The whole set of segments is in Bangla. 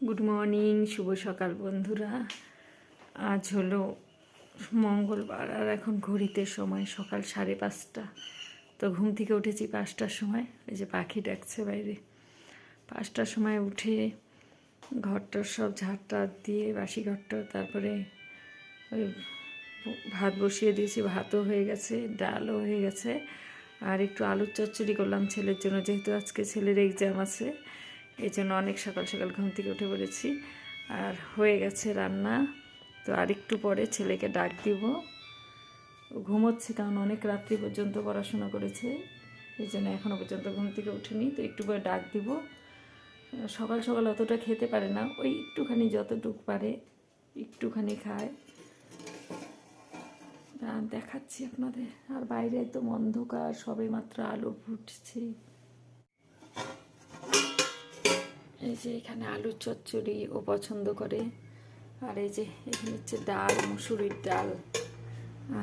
গুড মর্নিং শুভ সকাল বন্ধুরা। আজ হলো মঙ্গলবার, আর এখন ঘড়িতে সময় সকাল সাড়ে পাঁচটা। তো ঘুম থেকে উঠেছি পাঁচটার সময়। এই যে পাখি ডাকছে বাইরে। পাঁচটার সময় উঠে ঘরটার সব ঝাড়টা দিয়ে বাসি ঘরটা, তারপরে ওই ভাত বসিয়ে দিয়েছি, ভাতও হয়ে গেছে, ডালও হয়ে গেছে। আর একটু আলুর চচ্চড়ি করলাম ছেলের জন্য, যেহেতু আজকে ছেলের এক্সাম আছে। এই জন্য অনেক সকাল সকাল ঘুম থেকে উঠে পড়েছি। আর হয়ে গেছে রান্না। তো আরেকটু পরে ছেলেকে ডাক দিব। ঘুমোচ্ছে কারণ অনেক রাত্রি পর্যন্ত পড়াশোনা করেছে। এই জন্য এখনও পর্যন্ত ঘুম থেকে উঠেনি। তো একটু পরে ডাক দিব। সকাল সকাল অতটা খেতে পারে না। ওই একটুখানি যতটুক পারে একটুখানি খায়। দেখাচ্ছি আপনাদের। আর বাইরে একদম অন্ধকার সবে মাত্র আলো ফুটছে। এই যে এখানে আলুর চচ্চড়ি ও পছন্দ করে। আর এই যে এখানে হচ্ছে ডাল, মুসুরির ডাল।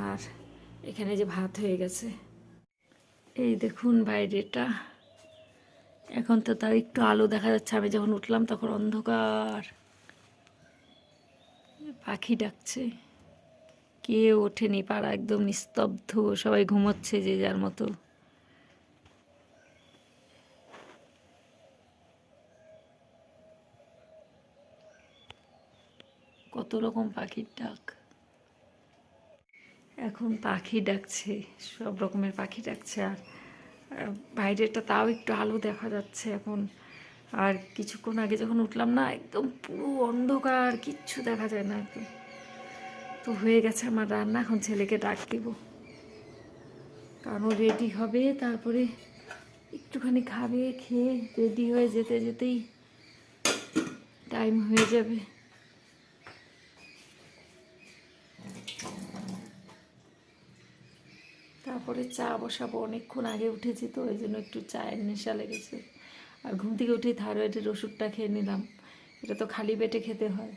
আর এখানে যে ভাত হয়ে গেছে। এই দেখুন বাইরেটা। এখন তো তার একটু আলো দেখা যাচ্ছে। আমি যখন উঠলাম তখন অন্ধকার। পাখি ডাকছে। কেউ ওঠেনি, পাড়া একদম নিস্তব্ধ। সবাই ঘুমোচ্ছে যে যার মতো। কত রকম পাখির ডাক? এখন পাখি ডাকছে, সব রকমের পাখি ডাকছে আর বাইরেটা তাও একটু আলো দেখা যাচ্ছে এখন। আর কিছুক্ষণ আগে যখন উঠলাম না, একদম পুরো অন্ধকার, কিচ্ছু দেখা যায় না একদম। তো হয়ে গেছে আমার রান্না, এখন ছেলেকে ডাক দিব। কারণ রেডি হবে, তারপরে একটুখানি খাবে, খেয়ে রেডি হয়ে যেতে যেতেই টাইম হয়ে যাবে। তারপরে চা বসাবো, অনেকক্ষণ আগে উঠেছি তো, ওই জন্য একটু চায়ের নেশা লেগেছে। আর ঘুম থেকে উঠেই থাইরয়েডের ওষুধটা খেয়ে নিলাম। এটা তো খালি পেটে খেতে হয়।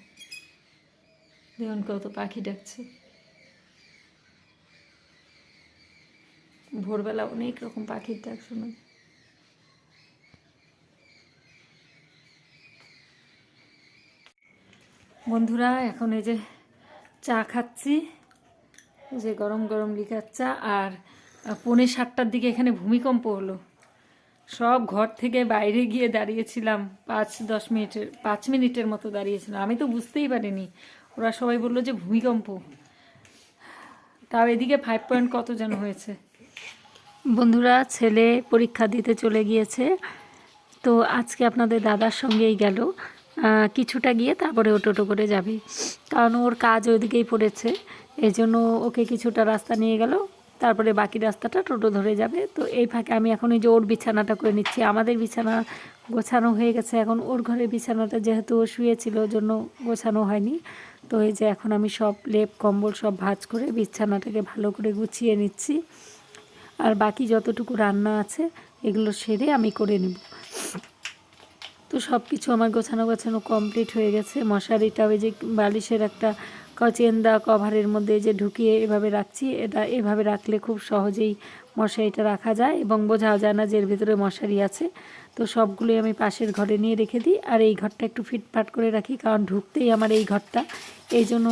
দেখুন কত পাখি ডাকছে। ভোরবেলা অনেক রকম পাখির ডাক শোনা বন্ধুরা, এখন এই যে চা খাচ্ছি। যে গরম গরম লিকার চা আর পৌনে সাতটার দিকে এখানে ভূমিকম্প হলো। সব ঘর থেকে বাইরে গিয়ে দাঁড়িয়েছিলাম, পাঁচ, দশ মিনিটের, পাঁচ মিনিটের মতো দাঁড়িয়েছিলাম। আমি তো বুঝতেই পারিনি। ওরা সবাই বলল যে ভূমিকম্প। তাও এদিকে ফাইভ পয়েন্ট কত যেন হয়েছে। বন্ধুরা, ছেলে পরীক্ষা দিতে চলে গিয়েছে। তো আজকে আপনাদের দাদার সঙ্গেই গেল। কিছুটা গিয়ে তারপরে ও টোটো করে যাবে। কারণ ওর কাজ ওইদিকেই পড়েছে। এই জন্য ওকে কিছুটা রাস্তা নিয়ে গেল। তারপরে বাকি রাস্তাটা টোটো ধরে যাবে। তো এই ফাঁকে আমি এখন এই যে ওর বিছানাটা করে নিচ্ছি। আমাদের বিছানা গোছানো হয়ে গেছে। এখন ওর ঘরে বিছানাটা যেহেতু ও শুয়েছিল জন্য গোছানো হয়নি। তো এই যে এখন আমি সব লেপ, কম্বল সব ভাঁজ করে বিছানাটাকে ভালো করে গুছিয়ে নিচ্ছি। আর বাকি যতটুকু রান্না আছে, এগুলো সেরে আমি করে নেব। তো সব কিছু আমার গোছানো গোছানো কমপ্লিট হয়ে গেছে। মশারিটা ওই যে বালিশের একটা কচেন্দা কভারের মধ্যে যে ঢুকিয়ে এভাবে রাখছি, এটা এভাবে রাখলে খুব সহজেই মশারিটা রাখা যায় এবং বোঝাও যায় না যে এর ভিতরে মশারি আছে। তো সবগুলোই আমি পাশের ঘরে নিয়ে রেখে দিই আর এই ঘরটা একটু ফিটফাট করে রাখি কারণ ঢুকতেই আমার এই ঘরটা। এই জন্য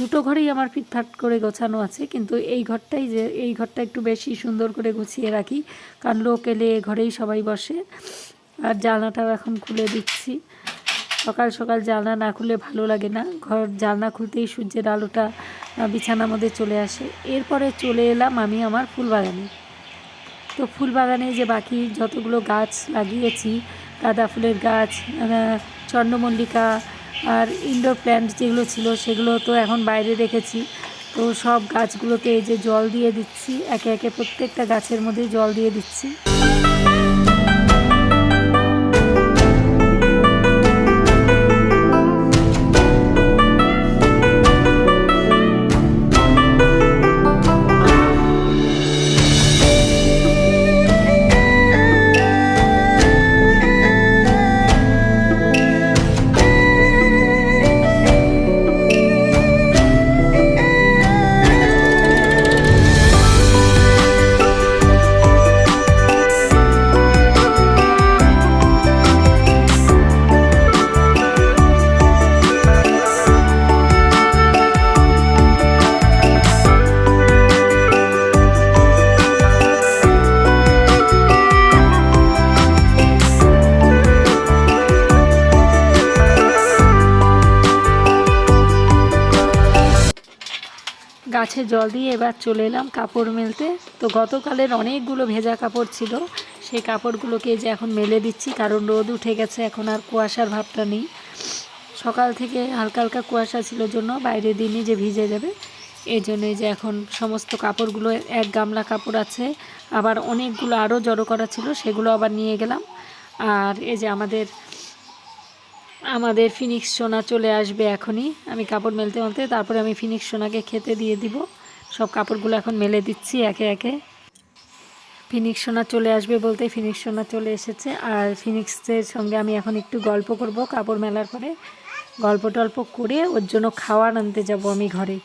দুটো ঘরেই আমার ফিটফাট করে গোছানো আছে কিন্তু এই ঘরটাই যে, এই ঘরটা একটু বেশি সুন্দর করে গুছিয়ে রাখি কারণ লোক এলে ঘরেই সবাই বসে। আর জানলাটাও এখন খুলে দিচ্ছি। সকাল সকাল জানলা না খুলে ভালো লাগে না। ঘর জানলা খুলতেই সূর্যের আলোটা বিছানার মধ্যে চলে আসে। এরপরে চলে এলাম আমি আমার ফুল বাগানে তো ফুল বাগানে যে বাকি যতগুলো গাছ লাগিয়েছি, গাঁদা ফুলের গাছ চন্দ্রমল্লিকা আর ইনডোর প্ল্যান্ট যেগুলো ছিল, সেগুলো তো এখন বাইরে রেখেছি। তো সব গাছগুলোতে এই যে জল দিয়ে দিচ্ছি, একে একে প্রত্যেকটা গাছের মধ্যে জল দিয়ে দিচ্ছি। গাছে জল দিয়ে এবার চলে এলাম কাপড় মেলতে। তো গতকালের অনেকগুলো ভেজা কাপড় ছিল। সেই কাপড়গুলোকে যে এখন মেলে দিচ্ছি, কারণ রোদ উঠে গেছে, এখন আর কুয়াশার ভাবটা নেই। সকাল থেকে হালকা হালকা কুয়াশা ছিল জন্য বাইরে দিনই যে ভিজে যাবে, এই জন্য যে এখন সমস্ত কাপড়গুলো, এক গামলা কাপড় আছে, আবার অনেকগুলো আরও জড়ো করা ছিল, সেগুলো আবার নিয়ে গেলাম। আর এই যে আমাদের আমাদের ফিনিক্স সোনা চলে আসবে এখনই। আমি কাপড় মেলতে মেলতে, তারপরে আমি ফিনিক্স সোনাকে খেতে দিয়ে দিব। সব কাপড়গুলো এখন মেলে দিচ্ছি একে একে। ফিনিক্স সোনা চলে আসবে বলতে ফিনিক্স সোনা চলে এসেছে। আর ফিনিক্সের সঙ্গে আমি এখন একটু গল্প করব কাপড় মেলার পরে। গল্প টল্প করে ওর জন্য খাওয়ার আনতে যাব আমি ঘরে।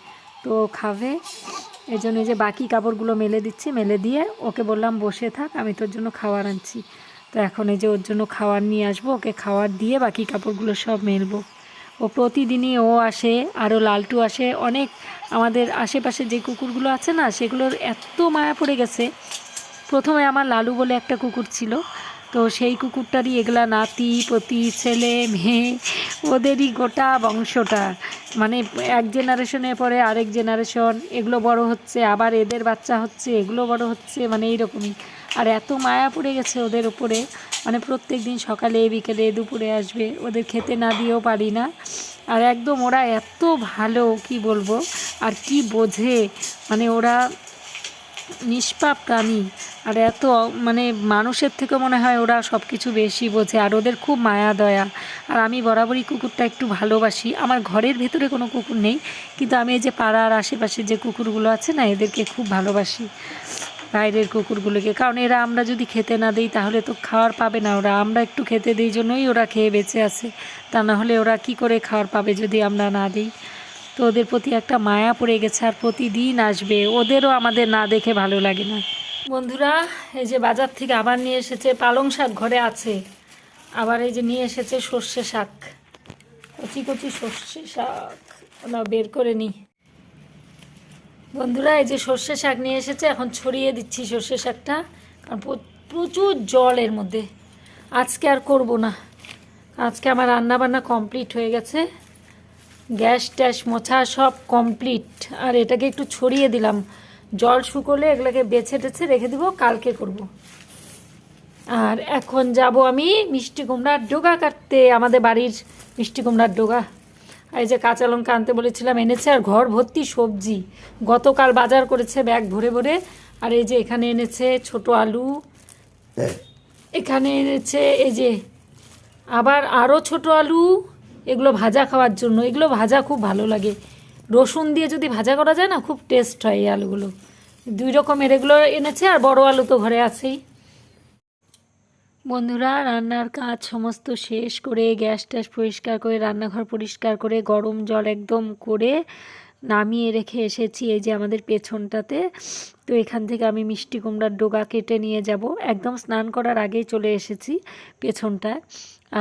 তো খাবে। এই জন্য এই যে বাকি কাপড়গুলো মেলে দিচ্ছি, মেলে দিয়ে ওকে বললাম বসে থাক, আমি তোর জন্য খাবার আনছি। তো এখন এই যে ওর জন্য খাওয়ার নিয়ে আসব, ওকে খাওয়ার দিয়ে বাকি কাপড়গুলো সব মেলবো। ও প্রতিদিনই ও আসে, আরও লালটু আসে। অনেক আমাদের আশেপাশে যে কুকুরগুলো আছে না, সেগুলোর এত মায়া পড়ে গেছে। প্রথমে আমার লালু বলে একটা কুকুর ছিল। তো সেই কুকুরটারই এগুলা নাতি, পতি, ছেলে, মেয়ে, ওদেরই গোটা বংশটা। মানে এক জেনারেশনের পরে আরেক জেনারেশন এগুলো বড় হচ্ছে, আবার এদের বাচ্চা হচ্ছে, এগুলো বড় হচ্ছে মানে এইরকমই। আর এত মায়া পড়ে গেছে ওদের উপরে। মানে প্রত্যেক দিন সকালে, বিকেলে, দুপুরে আসবে, ওদের খেতে না দিয়েও পারি না। আর একদম ওরা এত ভালো, কি বলব? আর কি বোঝে? মানে ওরা নিষ্পাপ প্রাণী। আর এত মানে মানুষের থেকে মনে হয় ওরা সব কিছু বেশি বোঝে। আর ওদের খুব মায়া, দয়া। আর আমি বরাবরই কুকুরটা একটু ভালোবাসি। আমার ঘরের ভেতরে কোনো কুকুর নেই। কিন্তু আমি এই যে পাড়ার আশেপাশে যে কুকুরগুলো আছে না, এদেরকে খুব ভালোবাসি। বাইরের কুকুরগুলোকে। কারণ এরা আমরা যদি খেতে না দিই, তাহলে তো খাওয়ার পাবে না ওরা। আমরা একটু খেতে দিই জন্যই ওরা খেয়ে বেঁচে আছে। তা না হলে ওরা কি করে খাওয়ার পাবে যদি আমরা না দিই? তো ওদের প্রতি একটা মায়া পড়ে গেছে আর প্রতিদিন আসবে। ওদেরও আমাদের না দেখে ভালো লাগে না। বন্ধুরা, এই যে বাজার থেকে আবার নিয়ে এসেছে, পালং শাক ঘরে আছে। আবার এই যে নিয়ে এসেছে সর্ষে শাক। কচি কচি সর্ষে শাক। ওরা বের করে নিই বন্ধুরা, এই যে সর্ষে শাক নিয়ে এসেছে, এখন ছড়িয়ে দিচ্ছি সর্ষে শাকটা, কারণ প্রচুর জল এর মধ্যে। আজকে আর করব না। আজকে আমার রান্না বান্না কমপ্লিট হয়ে গেছে। গ্যাস ট্যাস মোছা সব কমপ্লিট। আর এটাকে একটু ছড়িয়ে দিলাম। জল শুকোলে এগুলোকে বেছে টেছে রেখে দিব, কালকে করব। আর এখন যাব আমি মিষ্টি কুমড়ার ডোগা কাটতে, আমাদের বাড়ির মিষ্টি কুমড়ার ডোগা। আর এই যে কাঁচা লঙ্কা আনতে বলেছিলাম, এনেছে আর ঘর ভর্তি সবজি। গতকাল বাজার করেছে ব্যাগ ভরে ভরে। আর এই যে এখানে এনেছে ছোট আলু। এখানে এনেছে এই যে আবার আরও ছোট আলু। এগুলো ভাজা খাওয়ার জন্য। এগুলো ভাজা খুব ভালো লাগে। রসুন দিয়ে যদি ভাজা করা যায় না, খুব টেস্ট হয় এই আলুগুলো। দুই রকমের এগুলো এনেছে আর বড় আলু তো ঘরে আছেই। বন্ধুরা, রান্নার কাজ সমস্ত শেষ করে গ্যাস ট্যাস পরিষ্কার করে, রান্নাঘর পরিষ্কার করে, গরম জল একদম করে নামিয়ে রেখে এসেছি এই যে আমাদের পেছনটাতে। তো এখান থেকে আমি মিষ্টি কুমড়ার ডোগা কেটে নিয়ে যাব। একদম স্নান করার আগেই চলে এসেছি পেছনটায়।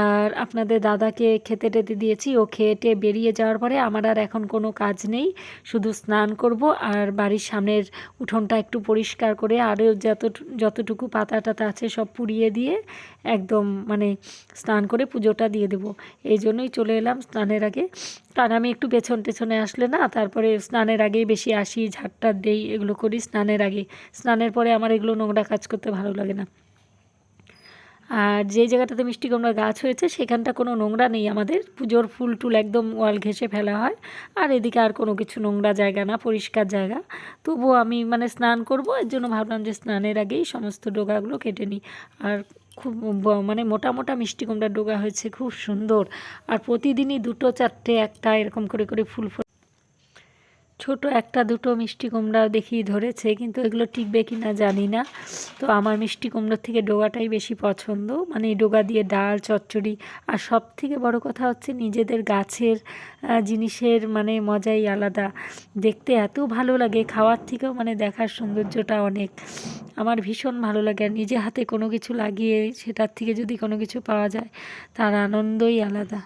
আর আপনাদের দাদাকে খেতে টেতে দিয়েছি, ও খেয়ে বেরিয়ে যাওয়ার পরে আমার আর এখন কোনো কাজ নেই, শুধু স্নান করব আর বাড়ির সামনের উঠোনটা একটু পরিষ্কার করে আরও যত, যতটুকু পাতা টাতা আছে সব পুড়িয়ে দিয়ে একদম মানে স্নান করে পুজোটা দিয়ে দেবো। এই জন্যই চলে এলাম স্নানের আগে। কারণ আমি একটু পেছন টেছনে আসলে না, তারপরে স্নানের আগেই বেশি আসি ঝাড়টার দেই, এগুলো করি, স্নানের আগে। স্নানের পরে আমার এগুলো নোংরা কাজ করতে ভালো লাগে না। আর যে জায়গাটাতে মিষ্টি কুমড়া গাছ হয়েছে, সেখানটা কোনো নোংরা নেই। আমাদের পুজোর ফুল টুল একদম ওয়াল ঘেঁষে ফেলা হয়। আর এদিকে আর কোনো কিছু নোংরা জায়গা না, পরিষ্কার জায়গা। তবুও আমি মানে স্নান করব, এর জন্য ভাবলাম যে স্নানের আগেই সমস্ত ডোগাগুলো কেটে নিই। আর খুব মানে মোটা মোটা মিষ্টি কুমড়ার ডোগা হয়েছে, খুব সুন্দর। আর প্রতিদিনই দুটো, চারটে, একটা এরকম করে করে ফুল ছোট একটা দুটো মিষ্টি কুমড়া দেখি ধরেছে, কিন্তু এগুলো টিকবে কি না জানি না। তো আমার মিষ্টি কুমড়োর থেকে ডোগাটাই বেশি পছন্দ। মানে ডোগা দিয়ে ডাল, চচ্চড়ি, আর সব থেকে বড় কথা হচ্ছে নিজেদের গাছের জিনিসের মানে মজাই আলাদা। দেখতে এত ভালো লাগে, খাওয়ার থেকেও মানে দেখার সৌন্দর্যটা অনেক। আমার ভীষণ ভালো লাগে, আর নিজে হাতে কোনো কিছু লাগিয়ে সেটার থেকে যদি কোনো কিছু পাওয়া যায়, তার আনন্দই আলাদা।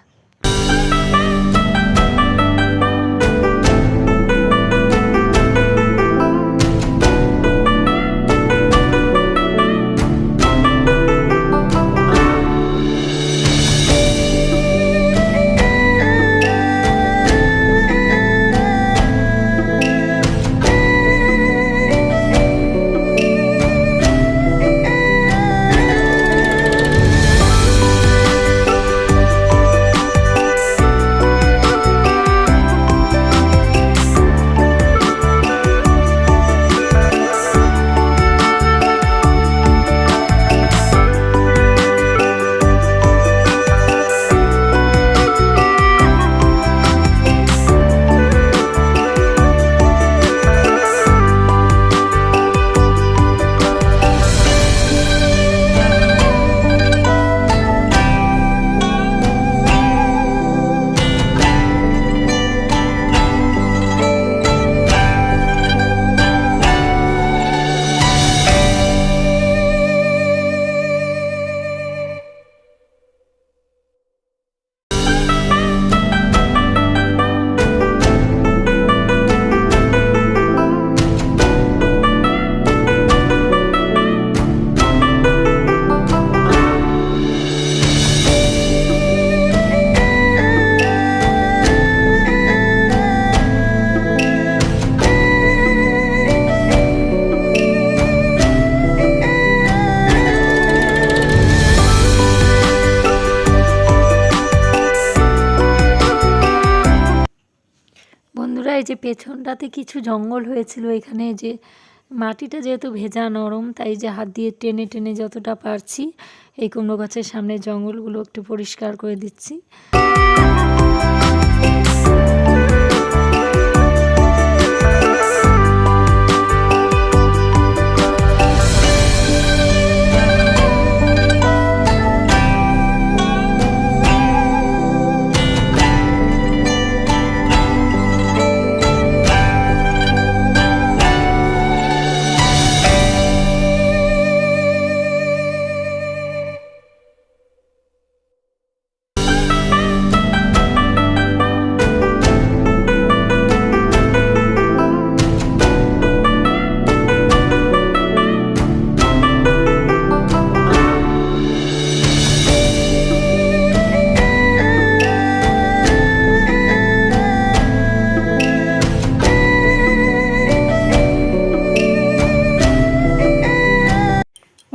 পেছনটাতে কিছু জঙ্গল হয়েছিল এখানে যে মাটিটা যেহেতু ভেজা নরম, তাই যে হাত দিয়ে টেনে টেনে যতটা পারছি এই কুমড়ো গাছের সামনে জঙ্গলগুলো একটু পরিষ্কার করে দিচ্ছি।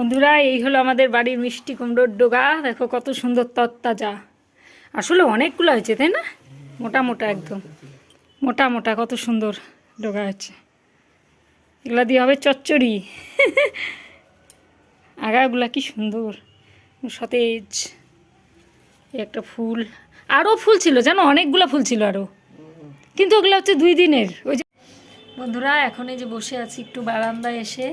বন্ধুরা, এই হলো আমাদের বাড়ির মিষ্টি কুমড়োর ডোগা। দেখো কত সুন্দর তত্তাজা আসলে অনেকগুলো হয়েছে, তাই না? মোটা মোটা একদম। মোটা মোটা, কত সুন্দর ডোগা আছে এগুলা দিয়ে হবে চচ্চড়ি। আগাগুলা কি সুন্দর। সতেজ। একটা ফুল। আরও ফুল ছিল, জানো? অনেকগুলো ফুল ছিল আরও কিন্তু ওগুলো হচ্ছে দুই দিনের। ওই যে বন্ধুরা, এখন এই যে বসে আছি, একটু বারান্দায় এসে।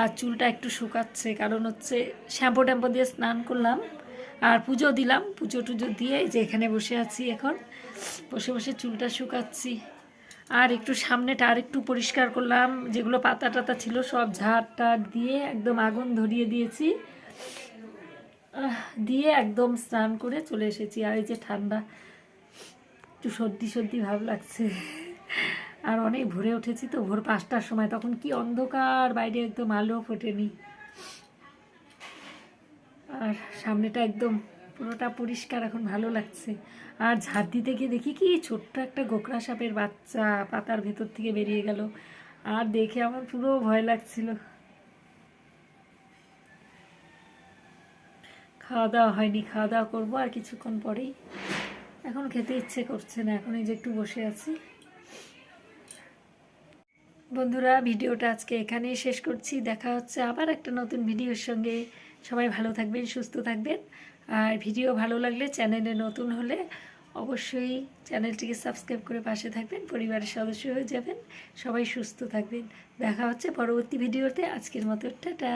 আর চুলটা একটু শুকাচ্ছে, কারণ হচ্ছে শ্যাম্পু ট্যাম্পু দিয়ে স্নান করলাম আর পুজো দিলাম। পুজো টুজো দিয়ে যে এখানে বসে আছি এখন। বসে বসে চুলটা শুকাচ্ছি। আর একটু সামনেটা আর একটু পরিষ্কার করলাম, যেগুলো পাতা টাতা ছিল সব ঝাড় টাড় দিয়ে একদম আগুন ধরিয়ে দিয়েছি। দিয়ে একদম স্নান করে চলে এসেছি। আর এই যে ঠান্ডা, একটু সর্দি সর্দি ভাব লাগছে। আর অনেক ভোরে উঠেছি তো, ভোর পাঁচটার সময়। তখন কি অন্ধকার, বাইরে একদম আলো ফোটেনি। আর সামনেটা একদম পুরোটা পরিষ্কার, এখন ভালো লাগছে। আর ঝাড় দিতে গিয়ে দেখি কি ছোট্ট একটা গোকরা সাপের বাচ্চা পাতার ভেতর থেকে বেরিয়ে গেল। আর দেখে আমার পুরো ভয় লাগছিল। খাওয়া দাওয়া হয়নি, খাওয়া দাওয়া করব আর কিছুক্ষণ পরেই। এখন খেতে ইচ্ছে করছে না, এখন এই যে একটু বসে আছি। বন্ধুরা, ভিডিওটা আজকে এখানেই শেষ করছি। দেখা হচ্ছে আবার একটা নতুন ভিডিওর সঙ্গে। সবাই ভালো থাকবেন, সুস্থ থাকবেন। আর ভিডিও ভালো লাগলে চ্যানেলে নতুন হলে অবশ্যই চ্যানেলটিকে সাবস্ক্রাইব করে পাশে থাকবেন, পরিবারের সদস্য হয়ে যাবেন। সবাই সুস্থ থাকবেন। দেখা হচ্ছে পরবর্তী ভিডিওতে। আজকের মতো, টাটা।